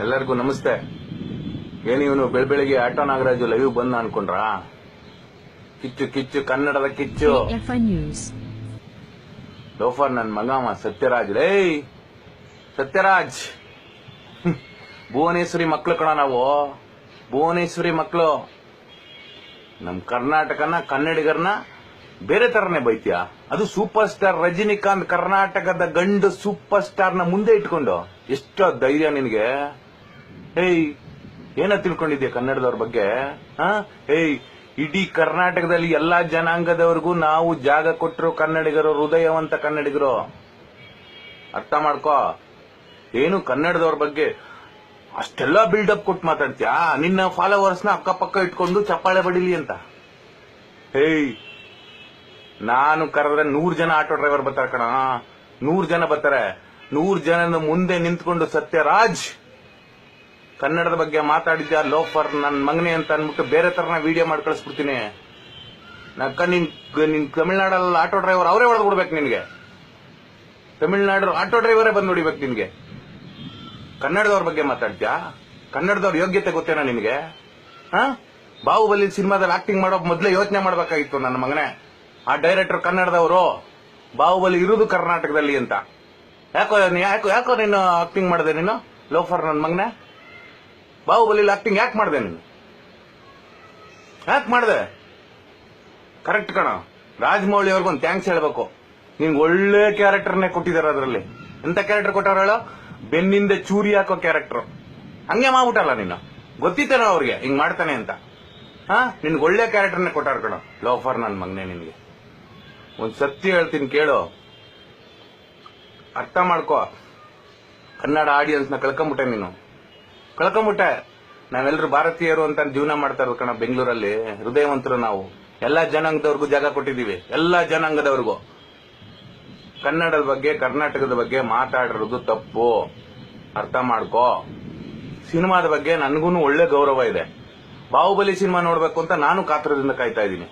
ಎಲ್ಲರಿಗೂ ನಮಸ್ತೆ. ಏನು ಇವನು ಬೆಳಬೆಳಿಗ್ಗೆ ಆಟೋ ನಾಗರಾಜು ಲೈವ್ ಬಂದ ಅನ್ಕೊಂಡ್ರಾ? ಕಿಚ್ಚು ಕಿಚ್ಚು ಕನ್ನಡದ ಕಿಚ್ಚು. ಲೋಫರ್ ನನ್ ಮಗಾಮ ಸತ್ಯರಾಜ್. ಲೇ ಸತ್ಯರಾಜ್. ಭುವನೇಶ್ವರಿ ಮಕ್ಳು ಕಣ ನಾವು. ಭುವನೇಶ್ವರಿ ಮಕ್ಳು. ನಮ್ ಕರ್ನಾಟಕನ ಕನ್ನಡಿಗರನ್ನ ಬೇರೆ ತರನೇ ಬೈತ್ಯಾ? ಅದು ಸೂಪರ್ ಸ್ಟಾರ್ ರಜನಿಕಾಂತ್ ಕರ್ನಾಟಕದ ಗಂಡು ಸೂಪರ್ ಸ್ಟಾರ್ನ ಮುಂದೆ ಇಟ್ಕೊಂಡು. ಎಷ್ಟೋ ಧೈರ್ಯ ನಿನಗೆ. ಹೇಯ್, ಏನ ತಿಳ್ಕೊಂಡಿದ್ಯಾ ಕನ್ನಡದವ್ರ ಬಗ್ಗೆ ಹೇಯ್, ಇಡೀ ಕರ್ನಾಟಕದಲ್ಲಿ ಎಲ್ಲಾ ಜನಾಂಗದವರಿಗೂ ನಾವು ಜಾಗ ಕೊಟ್ಟರು ಕನ್ನಡಿಗರು, ಹೃದಯವಂತ ಕನ್ನಡಿಗರು. ಅರ್ಥ ಮಾಡ್ಕೋ. ಏನು ಕನ್ನಡದವ್ರ ಬಗ್ಗೆ? ಅಷ್ಟೆಲ್ಲ ಬಿಲ್ಡಪ್ ಕೊಟ್ಟು ಮಾತಾಡ್ತೀಯಾ? ನಿನ್ನ ಫಾಲೋವರ್ಸ್ನ ಅಕ್ಕಪಕ್ಕ ಇಟ್ಕೊಂಡು ಚಪ್ಪಾಳೆ ಬಡಿಲಿ ಅಂತ. ಹೇಯ್, ನಾನು ಕರೆದ್ರೆ ನೂರ್ ಜನ ಆಟೋ ಡ್ರೈವರ್ ಬರ್ತಾರೆ ಕಣ. ನೂರ್ ಜನ ಬರ್ತಾರೆ. ನೂರ್ ಜನನ ಮುಂದೆ ನಿಂತ್ಕೊಂಡು ಸತ್ಯರಾಜ್ ಕನ್ನಡದ ಬಗ್ಗೆ ಮಾತಾಡಿದ್ಯಾ? ಲೋಫರ್ ನನ್ನ ಮಗನೇ ಅಂತ ಅಂದ್ಬಿಟ್ಟು ಬೇರೆ ತರನ ವಿಡಿಯೋ ಮಾಡಿ ಕಳಿಸ್ಬಿಡ್ತೀನಿ. ನಕ್ಕ ನಿನ್ ನಿನ್ ತಮಿಳ್ನಾಡಲ್ಲಿ ಆಟೋ ಡ್ರೈವರ್ ಅವರೇ ಹೊಡೆದು ಬಿಡ್ಬೇಕು ನಿನಗೆ. ತಮಿಳ್ನಾಡು ಆಟೋ ಡ್ರೈವರೇ ಬಂದು ನೋಡಿಬೇಕು ನಿನಗೆ. ಕನ್ನಡದವ್ರ ಬಗ್ಗೆ ಮಾತಾಡ್ತೀಯಾ? ಕನ್ನಡದವ್ರ ಯೋಗ್ಯತೆ ಗೊತ್ತೇನಾ ನಿನಗೆ? ಹಾ? ಬಾಹುಬಲಿ ಸಿನಿಮಾದಲ್ಲಿ ಆಕ್ಟಿಂಗ್ ಮಾಡೋ ಮೊದಲೇ ಯೋಚನೆ ಮಾಡಬೇಕಾಗಿತ್ತು ನನ್ನ ಮಗನೇ. ಆ ಡೈರೆಕ್ಟರ್ ಕನ್ನಡದವರು. ಬಾಹುಬಲಿ ಇರೋದು ಕರ್ನಾಟಕದಲ್ಲಿ ಅಂತ. ಯಾಕೋ ಯಾಕೋ ಯಾಕೋ ನೀನು ಆಕ್ಟಿಂಗ್ ಮಾಡಿದೆ ನೀನು? ಲೋಫರ್ ನನ್ನ ಮಗನೇ? ಬಾಹುಬಲಿ ಆಕ್ಟಿಂಗ್ ಯಾಕೆ ಮಾಡಿದೆ ನೀನು? ಯಾಕೆ ಮಾಡಿದೆ? ಕರೆಕ್ಟ್ ಕಣ. ರಾಜಮೌಳಿ ಅವ್ರಿಗೊಂದು ಥ್ಯಾಂಕ್ಸ್ ಹೇಳ್ಬೇಕು. ನಿಂಗೆ ಒಳ್ಳೆ ಕ್ಯಾರೆಕ್ಟರ್ನೇ ಕೊಟ್ಟಿದ್ದಾರೆ ಅದರಲ್ಲಿ. ಎಂತ ಕ್ಯಾರೆಕ್ಟರ್ ಕೊಟ್ಟಾರ ಹೇಳೋ? ಬೆನ್ನಿಂದ ಚೂರಿ ಹಾಕೋ ಕ್ಯಾರೆಕ್ಟರ್ ಹಂಗೆ ಮಾಡ್ಬಿಟ್ಟಲ್ಲ ನೀನು ಗೊತ್ತಿತ್ತೇನೋ ಅವ್ರಿಗೆ? ಹಿಂಗ್ ಮಾಡ್ತಾನೆ ಅಂತ. ಹಾ? ನಿನ್ಗೆ ಒಳ್ಳೆ ಕ್ಯಾರೆಕ್ಟರ್ನೇ ಕೊಟ್ಟಾರ ಕಣ. ಲೋಫರ್ ನನ್ನ ಮಗನೇ ನಿನ್ಗೆ. ಒಂದು ಸತ್ಯ ಹೇಳ್ತೀನಿ ಕೇಳು. ಅರ್ಥ ಮಾಡ್ಕೋ. ಕನ್ನಡ ಆಡಿಯನ್ಸ್ನ ಕಳ್ಕೊಂಬಿಟ್ಟೆ ನೀನು. ಕಳ್ಕೊಂಬಿಟ್ಟೆ. ನಾವೆಲ್ಲರೂ ಭಾರತೀಯರು ಅಂತ ಜೀವನ ಮಾಡ್ತಾ ಇರೋದು ಕಣ ಬೆಂಗಳೂರಲ್ಲಿ. ಹೃದಯವಂತರು ನಾವು. ಎಲ್ಲಾ ಜನಾಂಗದವ್ರಿಗೂ ಜಾಗ ಕೊಟ್ಟಿದ್ದೀವಿ. ಎಲ್ಲಾ ಜನಾಂಗದವ್ರಿಗೂ. ಕನ್ನಡದ ಬಗ್ಗೆ, ಕರ್ನಾಟಕದ ಬಗ್ಗೆ ಮಾತಾಡಿರೋದು ತಪ್ಪು. ಅರ್ಥ ಮಾಡ್ಕೋ. ಸಿನಿಮಾದ ಬಗ್ಗೆ ನನಗೂ ಒಳ್ಳೆ ಗೌರವ ಇದೆ. ಬಾಹುಬಲಿ ಸಿನಿಮಾ ನೋಡಬೇಕು ಅಂತ ನಾನು ಕಾತರದಿಂದ ಕಾಯ್ತಾ ಇದ್ದೀನಿ.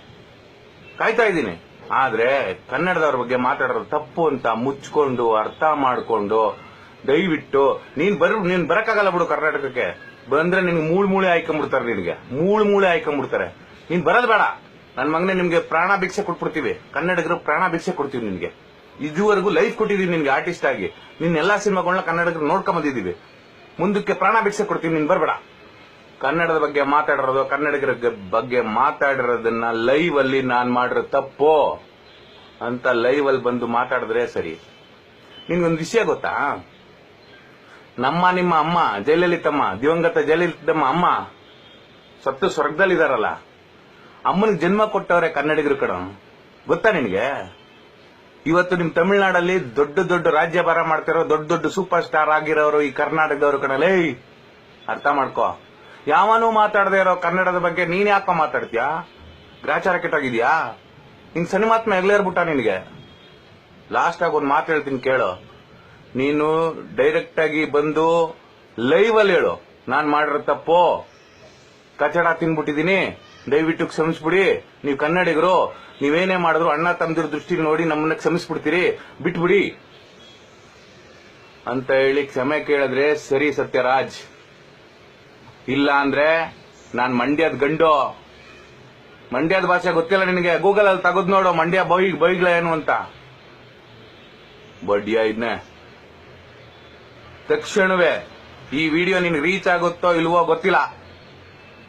ಕಾಯ್ತಾ ಇದ್ದೀನಿ. ಆದರೆ ಕನ್ನಡದವ್ರ ಬಗ್ಗೆ ಮಾತಾಡೋದು ತಪ್ಪು ಅಂತ ಮುಚ್ಕೊಂಡು, ಅರ್ಥ ಮಾಡ್ಕೊಂಡು ದಯವಿಟ್ಟು, ನೀನ್ ಬರ್, ನೀನ್ ಬರಕ್ಕಾಗಲ್ಲ ಬಿಡು ಕರ್ನಾಟಕಕ್ಕೆ. ಬಂದ್ರೆ ನಿನ್ಗೆ ಮೂಳ್ ಮೂಳೆ ಹಾಕೊಂಡ್ಬಿಡ್ತಾರೆ ನಿನ್ಗೆ. ಮೂಳ್ ಮೂಳೆ ಹಾಕೊಂಡ್ಬಿಡ್ತಾರೆ ನೀನ್ ಬರೋದ್ ಬೇಡ. ನನ್ ಮಗನೇ ನಿಮ್ಗೆ ಪ್ರಾಣ ಭಿಕ್ಷೆ ಕೊಟ್ಬಿಡ್ತೀವಿ. ಕನ್ನಡಿಗರು ಪ್ರಾಣ ಭಿಕ್ಷೆ ಕೊಡ್ತೀವಿ ನಿನ್ಗೆ. ಇದುವರೆಗೂ ಲೈಫ್ ಕೊಟ್ಟಿದೀವಿ ನಿನ್ಗೆ ಆರ್ಟಿಸ್ಟ್ ಆಗಿ. ನಿನ್ ಎಲ್ಲಾ ಸಿನಿಮಾಗಳನ್ನ ಕನ್ನಡಿಗರು ನೋಡ್ಕೊಂಡ್ ಬಂದಿದೀವಿ. ಮುಂದಕ್ಕೆ ಪ್ರಾಣ ಭಿಕ್ಷೆ ಕೊಡ್ತೀವಿ, ನೀನ್ ಬರಬೇಡ. ಕನ್ನಡದ ಬಗ್ಗೆ ಮಾತಾಡಿರೋದು, ಕನ್ನಡಿಗರ ಬಗ್ಗೆ ಮಾತಾಡಿರೋದನ್ನ ಲೈವ್ ಅಲ್ಲಿ ನಾನ್ ಮಾಡಿರೋ ತಪ್ಪು. ಅಂತ ಲೈವ್ ಅಲ್ಲಿ ಬಂದು ಮಾತಾಡಿದ್ರೆ ಸರಿ. ನಿನ್ಗೊಂದು ವಿಷಯ ಗೊತ್ತಾ? ನಮ್ಮ ನಿಮ್ಮ ಅಮ್ಮ, ಜಯಲಲಿತಮ್ಮ, ದಿವಂಗತ ಜಯಲಲಿತಮ್ಮ ಅಮ್ಮ, ಸತ್ತು ಸ್ವರ್ಗದಲ್ಲಿದ್ದಾರಲ್ಲ ಅಮ್ಮನಿಗೆ ಜನ್ಮ ಕೊಟ್ಟವ್ರೆ ಕನ್ನಡಿಗರು ಕಡೆ ಗೊತ್ತಾ ನಿನಗೆ? ಇವತ್ತು ನಿಮ್ ತಮಿಳ್ನಾಡಲ್ಲಿ ದೊಡ್ಡ ದೊಡ್ಡ ರಾಜ್ಯಭಾರ ಮಾಡ್ತಿರೋ ದೊಡ್ಡ ದೊಡ್ಡ ಸೂಪರ್ ಸ್ಟಾರ್ ಆಗಿರೋರು ಈ ಕರ್ನಾಟಕದವರು ಕಣಲೇ ಅರ್ಥ ಮಾಡ್ಕೋ. ಯಾವನೂ ಮಾತಾಡದೇ ಇರೋ ಕನ್ನಡದ ಬಗ್ಗೆ ನೀನ್ ಯಾಕೋ ಮಾತಾಡ್ತೀಯಾ? ಗ್ರಾಚಾರ ಕೆಟ್ಟೋಗಿದ್ಯಾ? ನಿನ್ ಸನಿಮಾತ್ಮ ಎಗ್ಲೇರ್ಬಿಟ್ಟ ನಿನಗೆ. ಲಾಸ್ಟ್ ಆಗಿ ಒಂದು ಮಾತು ಹೇಳ್ತೀನಿ ಕೇಳು. ನೀನು ಡೈರೆಕ್ಟ್ ಆಗಿ ಬಂದು ಲೈವ್ ಅಲ್ಲಿ ಹೇಳು. ನಾನ್ ಮಾಡಿರೋ ತಪ್ಪು. ಕಚಡ ತಿನ್ಬಿಟ್ಟಿದೀನಿ. ದಯವಿಟ್ಟು ಕ್ಷಮಿಸ್ಬಿಡಿ. ನೀವು ಕನ್ನಡಿಗರು, ನೀವೇನೇ ಮಾಡಿದ್ರು ಅಣ್ಣ ತಮ್ಮದಿರ ದೃಷ್ಟಿ ನೋಡಿ ನಮ್ಮನ್ನ ಕ್ಷಮಿಸ್ಬಿಡ್ತೀರಿ. ಬಿಟ್ಬಿಡಿ. ಅಂತ ಹೇಳಿ ಕ್ಷಮೆ ಕೇಳಿದ್ರೆ ಸರಿ ಸತ್ಯರಾಜ್. ಇಲ್ಲ ಅಂದ್ರೆ ನಾನ್ ಮಂಡ್ಯದ ಗಂಡು. ಮಂಡ್ಯದ ಭಾಷೆ ಗೊತ್ತಿಲ್ಲ ನಿನಗೆ. ಗೂಗಲ್ ಅಲ್ಲಿ ತಗದ್ ನೋಡು ಮಂಡ್ಯ ಬೈ ಬೈಗ್ಲ ಏನು ಅಂತ. ಬಡ್ಡಿಯ ಇದನ್ನೇ ತಕ್ಷಣವೇ ಈ ವಿಡಿಯೋ ನಿನ್ ರೀಚ್ ಆಗುತ್ತೋ ಇಲ್ವೋ ಗೊತ್ತಿಲ್ಲ.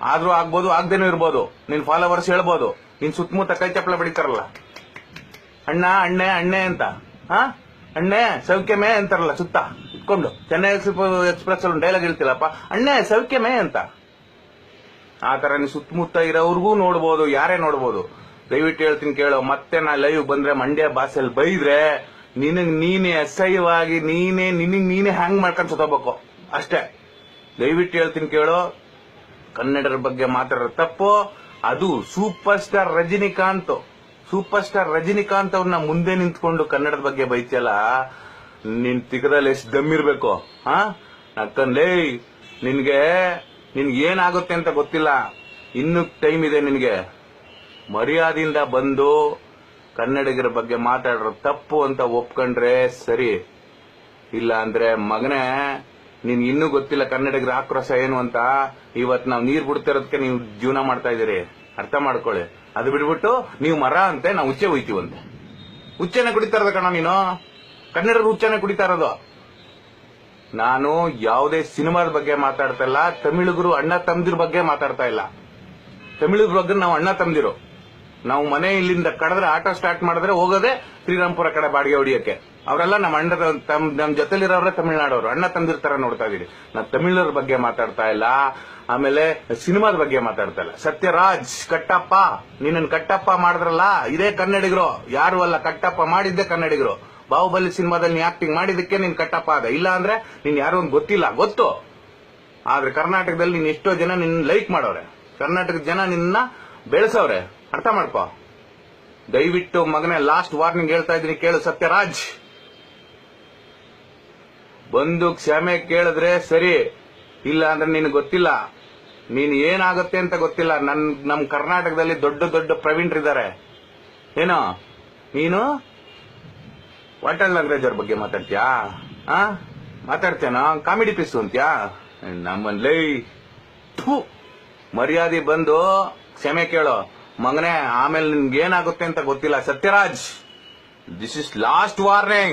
ಆದ್ರೂ ಆಗ್ಬೋದು, ಆಗ್ದೇನೂ ಇರ್ಬೋದು. ನಿನ್ ಫಾಲೋವರ್ಸ್ ಹೇಳ್ಬೋದು. ನಿನ್ ಸುತ್ತಮುತ್ತ ಕೈ ಚಪ್ಪಲ ಬಡಿತಾರಲ್ಲ. ಅಣ್ಣ, ಅಣ್ಣೆ ಅಣ್ಣೆ ಅಂತ. ಹಾ? ಅಣ್ಣೆ, ಸೌಖ್ಯಮೇ ಅಂತಾರಲ್ಲ ಸುತ್ತ. ಇಟ್ಕೊಂಡು ಚೆನ್ನೈ ಎಕ್ಸ್ಪ್ರೆಸ್ ಅಲ್ಲಿ ಡೈಲಾಗ್ ಹೇಳ್ತಿಲ್ಲಪ್ಪ. ಅಣ್ಣೆ, ಸೌಖ್ಯಮೇ ಅಂತ. ಆ ತರ ನೀನ್ ಸುತ್ತಮುತ್ತ ಇರೋವ್ರಿಗೂ ನೋಡ್ಬೋದು, ಯಾರೇ ನೋಡ್ಬೋದು. ದಯವಿಟ್ಟು ಹೇಳ್ತೀನಿ ಕೇಳೋ. ಮತ್ತೆ ನಾ ಲೈವ್ ಬಂದ್ರೆ ಮಂಡ್ಯ ಭಾಷೆಯಲ್ಲಿ ಬೈದ್ರೆ ನಿನಗ್ ನೀನೇ ಅಸಹ್ಯವಾಗಿ, ನೀನೇ, ನಿನಗೆ ನೀನೇ ಹ್ಯಾಂಗ್ ಮಾಡ್ಕೊಂಡ್ ಸತೋಬೇಕು ಅಷ್ಟೇ. ದಯವಿಟ್ಟು ಹೇಳ್ತೀನಿ ಕೇಳೋ. ಕನ್ನಡರ ಬಗ್ಗೆ ಮಾತಾಡೋ ತಪ್ಪು. ಅದು super star Rajinikanth. Super star Rajinikanth ಅವ್ರನ್ನ ಮುಂದೆ ನಿಂತ್ಕೊಂಡು ಕನ್ನಡದ ಬಗ್ಗೆ ಬೈತಿಯಲ್ಲ, ನಿನ್ ತಿಗದಲ್ಲಿ ಎಷ್ಟು ದಮ್ಮಿರ್ಬೇಕು ಹಾ? ನಕ್ಕಂದೇ ನಿನ್ಗೆ ನಿನ್ಗೆ ಏನಾಗುತ್ತೆ ಅಂತ ಗೊತ್ತಿಲ್ಲ. ಇನ್ನು ಟೈಮ್ ಇದೆ ನಿನಗೆ. ಮರ್ಯಾದೆಯಿಂದ ಬಂದು ಕನ್ನಡಿಗರ ಬಗ್ಗೆ ಮಾತಾಡ್ರ ತಪ್ಪು ಅಂತ ಒಪ್ಕೊಂಡ್ರೆ ಸರಿ. ಇಲ್ಲ ಅಂದ್ರೆ, ಮಗನೇ, ನಿನ್ ಇನ್ನೂ ಗೊತ್ತಿಲ್ಲ ಕನ್ನಡಿಗರ ಆಕ್ರೋಶ ಏನು ಅಂತ. ಇವತ್ ನಾವು ನೀರ್ ಬಿಡ್ತಿರೋದಕ್ಕೆ ನೀವು ಜೀವನ ಮಾಡ್ತಾ ಇದೀರಿ ಅರ್ಥ ಮಾಡ್ಕೊಳ್ಳಿ. ಅದು ಬಿಟ್ಬಿಟ್ಟು ನೀವು ಮರ ಅಂತೆ, ನಾವು ಉಚ್ಚೆ ಹೋಯ್ತೀವಂತೆ ಹುಚ್ಚೆನೆ ಕುಡಿತಾ ಇರೋದು ಕಣ ನೀನು? ಕನ್ನಡರು ಹುಚ್ಚೆನೆ ಕುಡಿತಾ ಇರೋದು. ನಾನು ಯಾವುದೇ ಸಿನಿಮಾದ ಬಗ್ಗೆ ಮಾತಾಡ್ತಾ ಇಲ್ಲ, ತಮಿಳುಗರು ಅಣ್ಣ ತಮ್ದಿರ ಬಗ್ಗೆ ಮಾತಾಡ್ತಾ ಇಲ್ಲ. ತಮಿಳುಗ್ರ ಬಗ್ಗೆ ನಾವು ಅಣ್ಣ ತಮ್ದಿರು. ನಾವು ಮನೆ ಇಲ್ಲಿಂದ ಕಡದ್ರೆ ಆಟೋ ಸ್ಟಾರ್ಟ್ ಮಾಡಿದ್ರೆ ಹೋಗೋದೇ ಶ್ರೀರಾಮ್ಪುರ ಕಡೆ ಬಾಡಿಗೆ ಹೊಡಿಯೋಕೆ ಅವರೆಲ್ಲ ನಮ್ಮ ಅಣ್ಣ ತಮ್, ನಮ್ ಜೊತೆಲಿರೋರೇ ತಮಿಳ್ನಾಡವ್ರು. ಅಣ್ಣ ತಂದಿರ್ತಾರ ನೋಡ್ತಾ ಇದೀರಿ. ನಾ ತಮಿಳರ ಬಗ್ಗೆ ಮಾತಾಡ್ತಾ ಇಲ್ಲ. ಆಮೇಲೆ ಸಿನಿಮಾದ ಬಗ್ಗೆ ಮಾತಾಡ್ತಾ ಇಲ್ಲ. ಸತ್ಯರಾಜ್, ಕಟ್ಟಪ್ಪ ನಿನ್ನ ಕಟ್ಟಪ್ಪ ಮಾಡಿದ್ರಲ್ಲ, ಇದೇ ಕನ್ನಡಿಗರು. ಯಾರು ಅಲ್ಲ, ಕಟ್ಟಪ್ಪ ಮಾಡಿದ್ದೆ ಕನ್ನಡಿಗರು. ಬಾಹುಬಲಿ ಸಿನಿಮಾದಲ್ಲಿ ನೀ ಆಕ್ಟಿಂಗ್ ಮಾಡಿದಕ್ಕೆ ನಿನ್ ಕಟ್ಟಪ್ಪ ಆದ. ಇಲ್ಲ ಅಂದ್ರೆ ನಿನ್ ಯಾರು ಒಂದು ಗೊತ್ತಿಲ್ಲ. ಗೊತ್ತು. ಆದ್ರೆ ಕರ್ನಾಟಕದಲ್ಲಿ ನೀನ್ ಎಷ್ಟೋ ಜನ ನಿನ್ನ ಲೈಕ್ ಮಾಡೋರೆ. ಕರ್ನಾಟಕದ ಜನ ನಿನ್ನ ಬೆಳೆಸವ್ರೆ. ಅರ್ಥ ಮಾಡ್ಕೋ. ದಯವಿಟ್ಟು ಮಗನೇ ಲಾಸ್ಟ್ ವಾರ್ನಿಂಗ್ ಹೇಳ್ತಾ ಇದ್ದೀನಿ ಕೇಳು ಸತ್ಯರಾಜ್. ಬಂದು ಕ್ಷಮೆ ಕೇಳಿದ್ರೆ ಸರಿ, ಇಲ್ಲ ಅಂದ್ರೆ ನಿನಗೆ ಗೊತ್ತಿಲ್ಲ. ನೀನು ಏನಾಗುತ್ತೆ ಅಂತ ಗೊತ್ತಿಲ್ಲ. ನನ್, ನಮ್ ಕರ್ನಾಟಕದಲ್ಲಿ ದೊಡ್ಡ ದೊಡ್ಡ ಪ್ರವೀಣರಿದ್ದಾರೆ. ಏನೋ? ನೀನು? ವಾಟಲ್ ನಾಗರಾಜ್ ಅವ್ರ ಬಗ್ಗೆ ಮಾತಾಡ್ತೀಯಾ? ಆ? ಮಾತಾಡ್ತೇನೋ? ಕಾಮಿಡಿ ಪೀಸು ಅಂತ್ಯಾ? ನಮ್ಮಲ್ಲಿ ಮರ್ಯಾದೆ ಬಂದು ಕ್ಷಮೆ ಕೇಳು. ಮಗನೇ ಆಮೇಲೆ ನಿನ್ಗೆ ಏನಾಗುತ್ತೆ ಅಂತ ಗೊತ್ತಿಲ್ಲ. Sathyaraj this is last warning